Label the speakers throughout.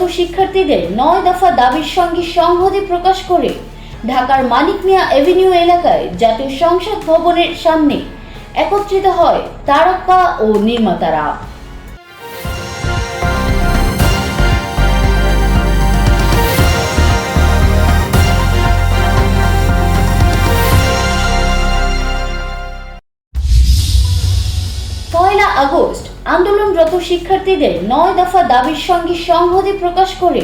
Speaker 1: আন্দোলনরত শিক্ষার্থীদের নয় দফা দাবির সঙ্গে সংহতি প্রকাশ করে ঢাকার মানিক মিয়া এভিনিউ এলাকায় জাতীয় সংসদ ভবনের সামনে একত্রিত হয় তারকা ও নির্মাতারা। পয়লা আগস্ট আন্দোলনরত শিক্ষার্থীদের নয় দফা দাবির সঙ্গে সংহতি প্রকাশ করে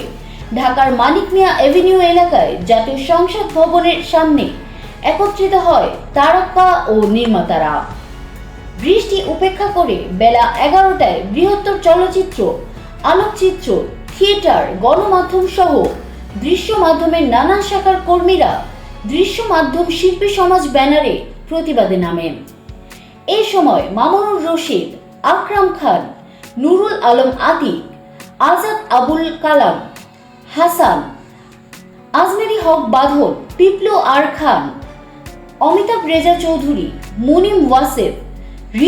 Speaker 1: ঢাকার মানিক মিয়া এভিনিউ এলাকায় জাতীয় সংসদ ভবনের সামনে একত্রিত হয় তারকা ও নির্মাতারা। বৃষ্টি উপেক্ষা করে বেলা এগারোটায় বৃহত্তর চলচ্চিত্র, আলোকচিত্র, থিয়েটার, গণমাধ্যম সহ দৃশ্য মাধ্যমের নানান শাখার কর্মীরা দৃশ্য মাধ্যম শিল্পী সমাজ ব্যানারে প্রতিবাদে নামেন। এই সময় মামুনুর রশিদ আকরাম খান, নুরুল আলম আতিক, আজাদ আবুল কালাম, হাসান, আজমেরি হক বাঁধন পিপলু আর খান, অমিতাভ রেজা চৌধুরী, মুনিম ওয়াসেফ,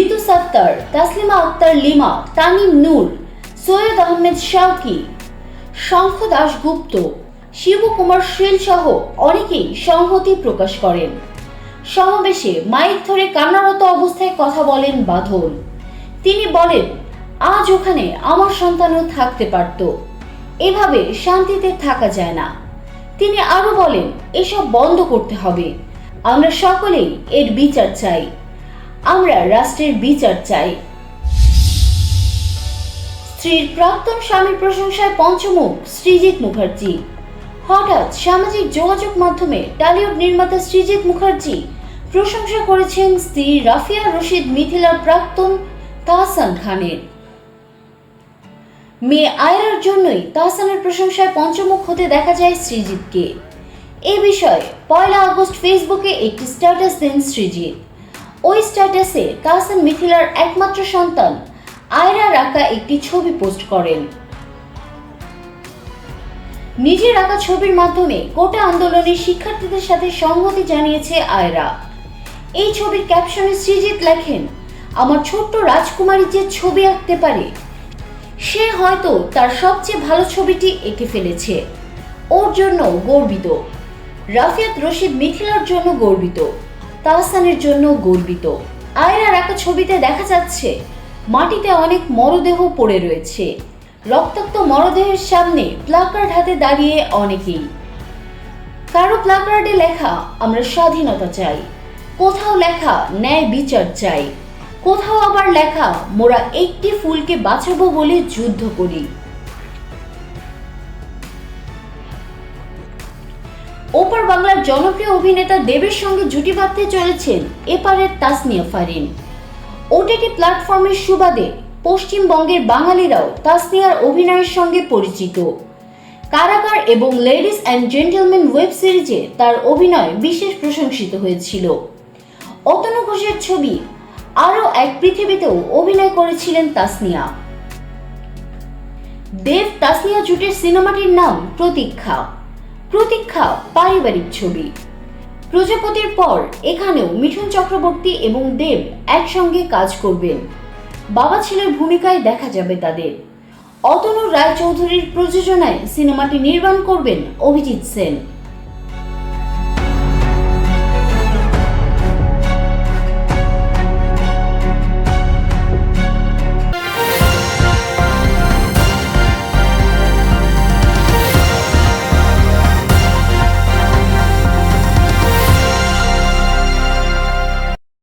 Speaker 1: ঋতু সাত্তার, তাসলিমা আক্তার লিমা তানিম নূর, সৈয়দ আহমেদ শাওকি, শঙ্খ দাশগুপ্ত শিবকুমার শীল সহ অনেকেই সংহতি প্রকাশ করেন। সমাবেশে মাইক ধরে কান্নারত অবস্থায় কথা বলেন বাঁধন। তিনি বলেন, আজ ওখানে আমার সন্তানও থাকতে পারত। এভাবে শান্তিতে থাকা যায় না। তিনি আরও বলেন, এসব বন্ধ করতে হবে। আমরা সকলেই এর বিচার চাই। আমরা রাষ্ট্রের বিচার চাই। স্ত্রীর প্রাক্তন স্বামীর প্রশংসায় পঞ্চমুখ সৃজিত মুখার্জি। হঠাৎ সামাজিক যোগাযোগ মাধ্যমে টালিউড নির্মাতা সৃজিত মুখার্জি প্রশংসা করেছেন স্ত্রী রাফিয়া রশিদ মিথিলার প্রাক্তন তাহসান খানের। মেয়ে আয়রার জন্যই তাহসানের প্রশংসায় পঞ্চমুখ হতে দেখা যায় শ্রীজিৎকে এ বিষয়ে পয়লা আগস্ট ফেসবুকে একটি স্ট্যাটাস দেন শ্রীজিৎ ওই স্ট্যাটাসে তাহসান মিথিলার একমাত্র সন্তান আয়রা রাখা একটি ছবি পোস্ট করেন। নিজের আঁকা ছবির মাধ্যমে কোটা আন্দোলনের শিক্ষার্থীদের সাথে সংহতি জানিয়েছে আয়রা। এই ছবির ক্যাপশনে শ্রীজিৎ লেখেন আমার ছোট্ট রাজকুমারী যে ছবি আঁকতে পারে। সে হয়তো তার সবচেয়ে ভালো ছবিটি এঁকে ফেলেছে। ওর জন্য গর্বিত। রাফিয়াত রশিদ মিথিলার জন্য গর্বিত। তাহসানের জন্য গর্বিত। আয়রার রাখা ছবিতে দেখা যাচ্ছে, মাটিতে অনেক মরদেহ পড়ে রয়েছে। রক্তাক্ত মরদেহের সামনে প্লাকার্ড হাতে দাঁড়িয়ে অনেকেই। কারও প্লাকার্ডে লেখা, আমরা স্বাধীনতা চাই। কোথাও লেখা, ন্যায় বিচার চাই। কোথাও আবার লেখা, মোরা একটি ফুলকে বাঁচাবো বলে যুদ্ধ করি। ওপার বাংলার জনপ্রিয় অভিনেতা দেবের সঙ্গে জুটি বাঁধতে চলেছেন এপারের তাসনিয়া ফারিন। ওটিটি প্ল্যাটফর্মের সুবাদে পশ্চিমবঙ্গের বাঙালিরাও তাসনিয়ার অভিনয়ের সঙ্গে পরিচিত। কারাগার এবং লেডিস অ্যান্ড জেন্টেলম্যান ওয়েব সিরিজে তার অভিনয় বিশেষ প্রশংসিত হয়েছিল। অতনু ঘোষের ছবি আরও এক পৃথিবীতেও অভিনয় করেছিলেন তাসনিয়া। দেব তাসনিয়া জুটের সিনেমাটির নাম প্রতীক্ষা। প্রতীক্ষা পারিবারিক ছবি। প্রজাপতির পর এখানেও মিঠুন চক্রবর্তী এবং দেব একসঙ্গে কাজ করবেন। বাবা ছেলের ভূমিকায় দেখা যাবে তাদের। অতনু রায়চৌধুরীর প্রযোজনায় সিনেমাটি নির্মাণ করবেন অভিজিৎ সেন।